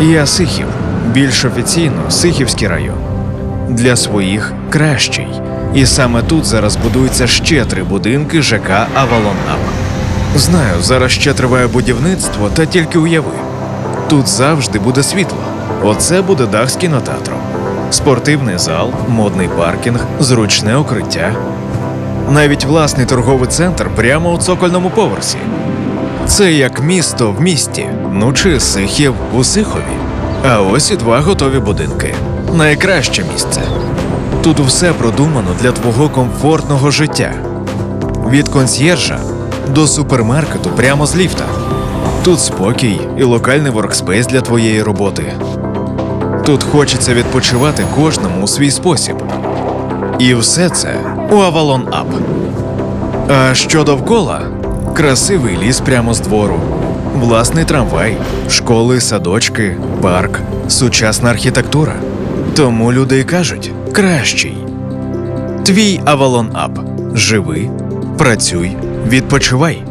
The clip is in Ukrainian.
Я Сихів, більш офіційно Сихівський район. Для своїх кращий. І саме тут зараз будуються ще три будинки ЖК Авалон Ап. Знаю, зараз ще триває будівництво, та тільки уяви. Тут завжди буде світло. Оце буде дах з кінотеатром. Спортивний зал, модний паркінг, зручне укриття. Навіть власний торговий центр прямо у цокольному поверсі. Це як місто в місті, ну чи Сихів у Сихові. А ось і два готові будинки. Найкраще місце. Тут все продумано для твого комфортного життя. Від консьєржа до супермаркету прямо з ліфта. Тут спокій і локальний воркспейс для твоєї роботи. Тут хочеться відпочивати кожному у свій спосіб. І все це у Avalon Up. А що довкола? Красивий ліс прямо з двору, власний трамвай, школи, садочки, парк, сучасна архітектура. Тому люди й кажуть кращий. Твій Avalon Ап. Живи, працюй, відпочивай.